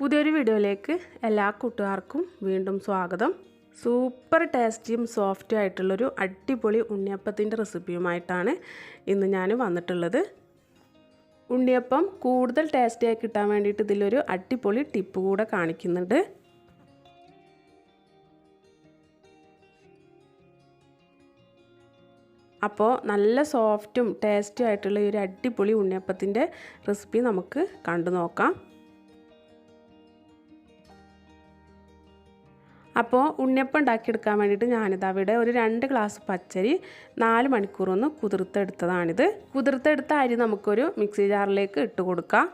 പുതിയൊരു വീഡിയോയിലേക്ക് എല്ലാ കൂട്ടുകാർക്കും വീണ്ടും സ്വാഗതം. സൂപ്പർ ടേസ്റ്റിയും സോഫ്റ്റും ആയിട്ടുള്ളൊരു അടിപൊളി ഉണ്ണിയപ്പത്തിന്റെ റെസിപ്പിയുമായിട്ടാണ് ഇന്ന് ഞാൻ വന്നിട്ടുള്ളത്. ഉണ്ണിയപ്പം കൂടുതൽ ടേസ്റ്റിയായി കിട്ടാൻ വേണ്ടിയിട്ട് ഇതിലൊരു അടിപൊളി ടിപ്പ് കൂടെ കാണിക്കുന്നുണ്ട്. അപ്പോൾ നല്ല സോഫ്റ്റും ടേസ്റ്റും ആയിട്ടുള്ള ഈ ഒരു അടിപൊളി ഉണ്ണിയപ്പത്തിന്റെ റെസിപ്പി നമുക്ക് കണ്ടു നോക്കാം. അപ്പോൾ ഉണ്ണിയപ്പം ഉണ്ടാക്കിയെടുക്കാൻ വേണ്ടിയിട്ട് ഞാനിത് അവിടെ ഒരു രണ്ട് ഗ്ലാസ് പച്ചരി നാല് മണിക്കൂറൊന്ന് കുതിർത്തെടുത്തതാണിത്. കുതിർത്തെടുത്ത അരി നമുക്കൊരു മിക്സി ജാറിലേക്ക് ഇട്ട് കൊടുക്കാം.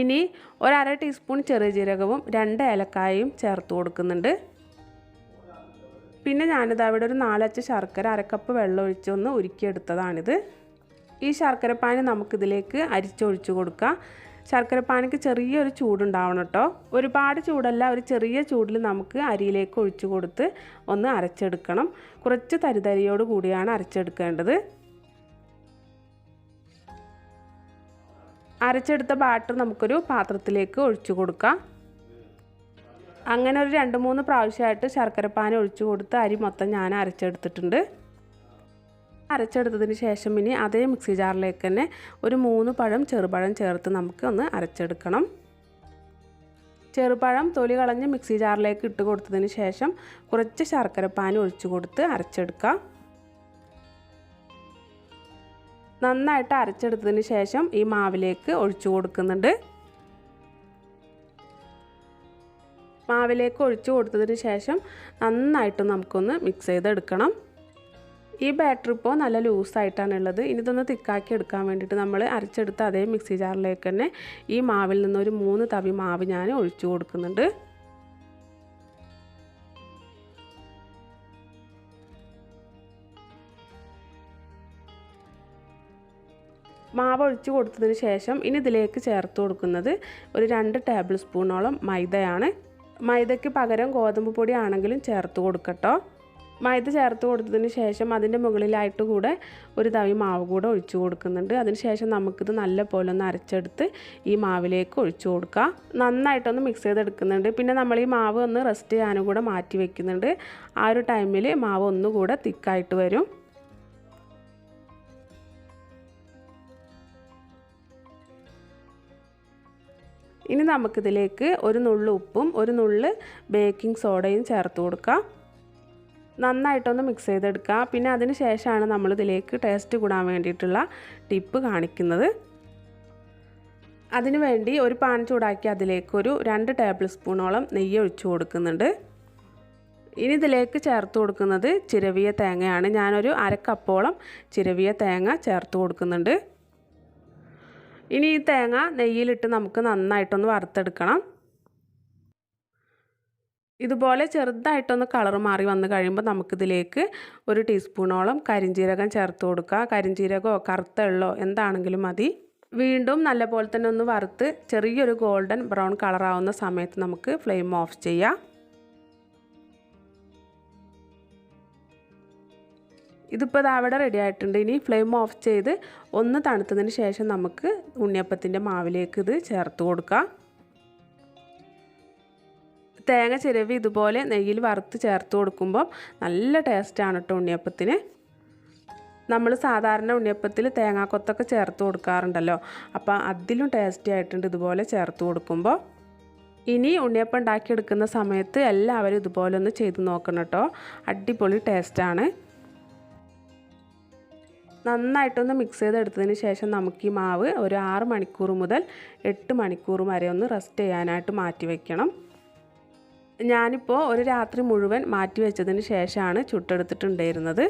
ഇനി ഒരര ടീസ്പൂൺ ചെറിയ ജീരകവും രണ്ട് ഏലക്കായയും ചേർത്ത് കൊടുക്കുന്നുണ്ട്. പിന്നെ ഞാനിത് അവിടെ ഒരു നാലച്ച് ശർക്കര അരക്കപ്പ് വെള്ളം ഒഴിച്ചൊന്ന് ഉരുക്കിയെടുത്തതാണിത്. ഈ ശർക്കരപ്പാനി നമുക്കിതിലേക്ക് അരിച്ചൊഴിച്ചു കൊടുക്കാം. ശർക്കരപ്പാനിക്ക് ചെറിയൊരു ചൂടുണ്ടാവണം കേട്ടോ. ഒരുപാട് ചൂടല്ല ഒരു ചെറിയ ചൂടിൽ നമുക്ക് അരിയിലേക്ക് ഒഴിച്ചു കൊടുത്ത് ഒന്ന് അരച്ചെടുക്കണം. കുറച്ച് തരിതരിയോട് കൂടിയാണ് അരച്ചെടുക്കേണ്ടത്. അരച്ചെടുത്ത ബാറ്റർ നമുക്കൊരു പാത്രത്തിലേക്ക് ഒഴിച്ചു കൊടുക്കാം. അങ്ങനെ ഒരു രണ്ട് മൂന്ന് പ്രാവശ്യമായിട്ട് ശർക്കരപ്പാൻ ഒഴിച്ചു കൊടുത്ത് അരി മൊത്തം ഞാൻ അരച്ചെടുത്തിട്ടുണ്ട്. അരച്ചെടുത്തതിന് ശേഷം ഇനി അതേ മിക്സി ജാറിലേക്ക് തന്നെ ഒരു മൂന്ന് പഴം ചെറുപഴം ചേർത്ത് നമുക്ക് ഒന്ന് അരച്ചെടുക്കണം. ചെറുപഴം തൊലി കളഞ്ഞ് മിക്സി ജാറിലേക്ക് ഇട്ട് കൊടുത്തതിന് ശേഷം കുറച്ച് ശർക്കരപ്പാനി ഒഴിച്ചു കൊടുത്ത് അരച്ചെടുക്കാം നന്നായിട്ട് അരച്ചെടുത്തതിന് ശേഷം ഈ മാവിലേക്ക് ഒഴിച്ചു കൊടുക്കുന്നുണ്ട്. മാവിലേക്ക് ഒഴിച്ചു കൊടുത്തതിന് ശേഷം നന്നായിട്ട് നമുക്കൊന്ന് മിക്സ് ചെയ്തെടുക്കണം. ഈ ബാറ്റർ ഇപ്പോൾ നല്ല ലൂസായിട്ടാണ് ഉള്ളത് ഇനി ഇതൊന്ന് തിക്കാക്കി എടുക്കാൻ വേണ്ടിയിട്ട് നമ്മൾ അരച്ചെടുത്ത അതേ മിക്സി ജാറിലേക്ക് തന്നെ ഈ മാവിൽ നിന്നൊരു മൂന്ന് തവി മാവ് ഞാൻ ഒഴിച്ചു കൊടുക്കുന്നുണ്ട്. മാവ് ഒഴിച്ചു കൊടുത്തതിന് ശേഷം ഇനി ഇതിലേക്ക് ചേർത്ത് കൊടുക്കുന്നത് ഒരു രണ്ട് ടേബിൾ സ്പൂണോളം മൈദയാണ്. മൈദയ്ക്ക് പകരം ഗോതമ്പ് പൊടി ആണെങ്കിലും ചേർത്ത് കൊടുക്കട്ടോ. മൈദ ചേർത്ത് കൊടുത്തതിന് ശേഷം അതിന്റെ മുകളിലായിട്ട് കൂടെ ഒരു തവി മാവ് കൂടെ ഒഴിച്ചു കൊടുക്കുന്നുണ്ട്. അതിന് ശേഷം നമുക്കിത് നല്ല പോലെ ഒന്ന് അരച്ചെടുത്ത് ഈ മാവിലേക്ക് ഒഴിച്ചു കൊടുക്കുക. നന്നായിട്ടൊന്ന് മിക്സ് ചെയ്തെടുക്കുന്നുണ്ട്. പിന്നെ നമ്മൾ ഈ മാവ് ഒന്ന് റെസ്റ്റ് ചെയ്യാനും കൂടെ മാറ്റി വെക്കുന്നുണ്ട്. ആ ഒരു ടൈമിൽ മാവ് ഒന്നുകൂടെ തിക്കായിട്ട് വരും. ഇനി നമുക്കിതിലേക്ക് ഒരു നുള്ളു ഉപ്പും ഒരു നുള്ള് ബേക്കിംഗ് സോഡയും ചേർത്ത് കൊടുക്കാം. നന്നായിട്ടൊന്ന് മിക്സ് ചെയ്തെടുക്കുക. പിന്നെ അതിന് ശേഷമാണ് നമ്മളിതിലേക്ക് ടേസ്റ്റ് കൂടാൻ വേണ്ടിയിട്ടുള്ള ടിപ്പ് കാണിക്കുന്നത്. അതിനുവേണ്ടി ഒരു പാൻ ചൂടാക്കി അതിലേക്ക് ഒരു രണ്ട് ടേബിൾ സ്പൂണോളം നെയ്യ് ഒഴിച്ചു കൊടുക്കുന്നുണ്ട്. ഇനി ഇതിലേക്ക് ചേർത്ത് കൊടുക്കുന്നത് ചിരവിയ തേങ്ങയാണ്. ഞാനൊരു അരക്കപ്പോളം ചിരവിയ തേങ്ങ ചേർത്ത് കൊടുക്കുന്നുണ്ട്. ഇനി ഈ തേങ്ങ നെയ്യിലിട്ട് നമുക്ക് നന്നായിട്ടൊന്ന് വറുത്തെടുക്കണം. ഇതുപോലെ ചെറുതായിട്ടൊന്ന് കളർ മാറി വന്ന് കഴിയുമ്പോൾ നമുക്കിതിലേക്ക് ഒരു ടീസ്പൂണോളം കരിഞ്ജീരകം ചേർത്ത് കൊടുക്കുക. കരിഞ്ജീരകമോ കറുത്ത എള്ളോ എന്താണെങ്കിലും മതി. വീണ്ടും നല്ലപോലെ തന്നെ ഒന്ന് വറുത്ത് ചെറിയൊരു ഗോൾഡൻ ബ്രൗൺ കളറാവുന്ന സമയത്ത് നമുക്ക് ഫ്ലെയിം ഓഫ് ചെയ്യാം. ഇതിപ്പോൾ ഇത് അവിടെ റെഡി ആയിട്ടുണ്ട്. ഇനി ഫ്ലെയിം ഓഫ് ചെയ്ത് ഒന്ന് തണുത്തതിന് ശേഷം നമുക്ക് ഉണ്ണിയപ്പത്തിന്റെ മാവിലേക്ക് ഇത് ചേർത്ത് കൊടുക്കാം. തേങ്ങ ചിരവി ഇതുപോലെ നെയ്യിൽ വറുത്ത് ചേർത്ത് കൊടുക്കുമ്പോൾ നല്ല ടേസ്റ്റാണ് കേട്ടോ ഉണ്ണിയപ്പത്തിന്. നമ്മൾ സാധാരണ ഉണ്ണിയപ്പത്തിൽ തേങ്ങാക്കൊത്തൊക്കെ ചേർത്ത് കൊടുക്കാറുണ്ടല്ലോ. അപ്പോൾ അതിലും ടേസ്റ്റി ആയിട്ടുണ്ട് ഇതുപോലെ ചേർത്ത് കൊടുക്കുമ്പോൾ ഇനി ഉണ്ണിയപ്പം ഉണ്ടാക്കിയെടുക്കുന്ന സമയത്ത് എല്ലാവരും ഇതുപോലെ ഒന്ന് ചെയ്ത് നോക്കണം കേട്ടോ അടിപൊളി ടേസ്റ്റാണ്. നന്നായിട്ടൊന്ന് മിക്സ് ചെയ്തെടുത്തതിന് ശേഷം നമുക്ക് ഈ മാവ് ഒരു ആറ് മണിക്കൂർ മുതൽ എട്ട് മണിക്കൂർ വരെ ഒന്ന് റെസ്റ്റ് ചെയ്യാനായിട്ട് മാറ്റി വയ്ക്കണം ഞാനിപ്പോൾ ഒരു രാത്രി മുഴുവൻ മാറ്റി വെച്ചതിന് ശേഷമാണ് ചുട്ടെടുത്തിട്ടുണ്ടായിരുന്നത്.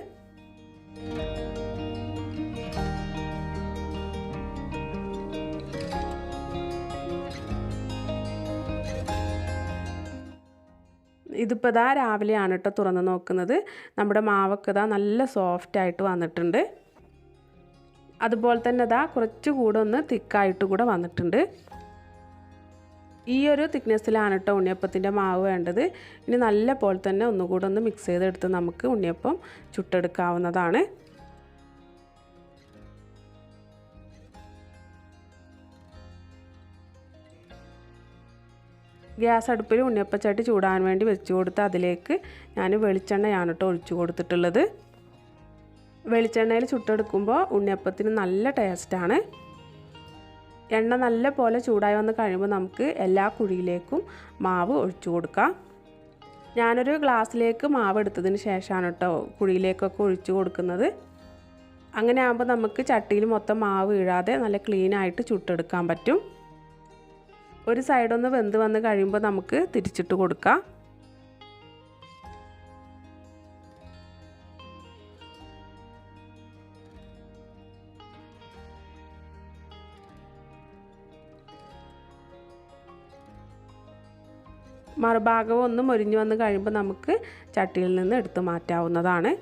ഇതിപ്പോൾ ഇതാ രാവിലെയാണ് കേട്ടോ തുറന്ന് നോക്കുന്നത്. നമ്മുടെ മാവൊക്കെ ഇതാ നല്ല സോഫ്റ്റ് ആയിട്ട് വന്നിട്ടുണ്ട്. അതുപോലെ തന്നെ ഇതാ കുറച്ചുകൂടെ ഒന്ന് തിക്കായിട്ട് കൂടെ വന്നിട്ടുണ്ട്. ഈ ഒരു തിക്നെസ്സിലാണ് കേട്ടോ ഉണ്ണിയപ്പത്തിന്റെ മാവ് വേണ്ടത്. ഇനി നല്ല പോലെ തന്നെ ഒന്നുകൂടെ ഒന്ന് മിക്സ് ചെയ്തെടുത്ത് നമുക്ക് ഉണ്ണിയപ്പം ചുട്ടെടുക്കാവുന്നതാണ്. ഗ്യാസ് അടുപ്പിൽ ഉണ്ണിയപ്പച്ചട്ടി ചൂടാൻ വേണ്ടി വെച്ചു കൊടുത്ത് അതിലേക്ക് ഞാൻ വെളിച്ചെണ്ണയാണ് കേട്ടോ ഒഴിച്ചു കൊടുത്തിട്ടുള്ളത്. വെളിച്ചെണ്ണയിൽ ചുട്ടെടുക്കുമ്പോൾ ഉണ്ണിയപ്പത്തിന് നല്ല ടേസ്റ്റാണ് എണ്ണ നല്ല പോലെ ചൂടായി വന്ന് കഴിയുമ്പോൾ നമുക്ക് എല്ലാ കുഴിയിലേക്കും മാവ് ഒഴിച്ചു കൊടുക്കാം. ഞാനൊരു ഗ്ലാസ്സിലേക്ക് മാവ് എടുത്തതിന് ശേഷമാണ് കേട്ടോ കുഴിയിലേക്കൊക്കെ ഒഴിച്ചു കൊടുക്കുന്നത്. അങ്ങനെ ആകുമ്പോൾ നമുക്ക് ചട്ടിയിൽ മൊത്തം മാവ് വീഴാതെ നല്ല ക്ലീനായിട്ട് ചുട്ടെടുക്കാൻ പറ്റും. ഒരു സൈഡൊന്ന് വെന്ത് വന്ന് കഴിയുമ്പോൾ നമുക്ക് തിരിച്ചിട്ട് കൊടുക്കാം. മറുഭാഗവും ഒന്ന് മൊരിഞ്ഞു വന്ന് കഴിയുമ്പോൾ നമുക്ക് ചട്ടിയിൽ നിന്ന് എടുത്തു മാറ്റാവുന്നതാണ്.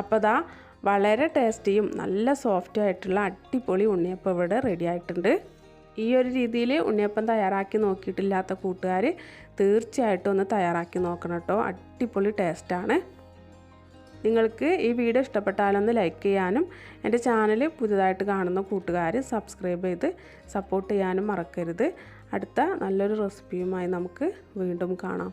അപ്പോൾ ദാ വളരെ ടേസ്റ്റിയും നല്ല സോഫ്റ്റ് ആയിട്ടുള്ള അടിപൊളി ഉണ്ണിയപ്പം ഇവിടെ റെഡി ആയിട്ടുണ്ട്. ഈ ഒരു രീതിയിൽ ഉണ്ണിയപ്പം തയ്യാറാക്കി നോക്കിയിട്ടില്ലാത്ത കൂട്ടുകാർ തീർച്ചയായിട്ടും ഒന്ന് തയ്യാറാക്കി നോക്കണം കേട്ടോ. അടിപൊളി ടേസ്റ്റാണ് നിങ്ങൾക്ക് ഈ വീഡിയോ ഇഷ്ടപ്പെട്ടാലൊന്ന് ലൈക്ക് ചെയ്യാനും എന്റെ ചാനൽ പുതുതായിട്ട് കാണുന്ന കൂട്ടുകാർ സബ്സ്ക്രൈബ് ചെയ്ത് സപ്പോർട്ട് ചെയ്യാനും മറക്കരുത്. അടുത്ത നല്ലൊരു റെസിപ്പിയുമായി നമുക്ക് വീണ്ടും കാണാം.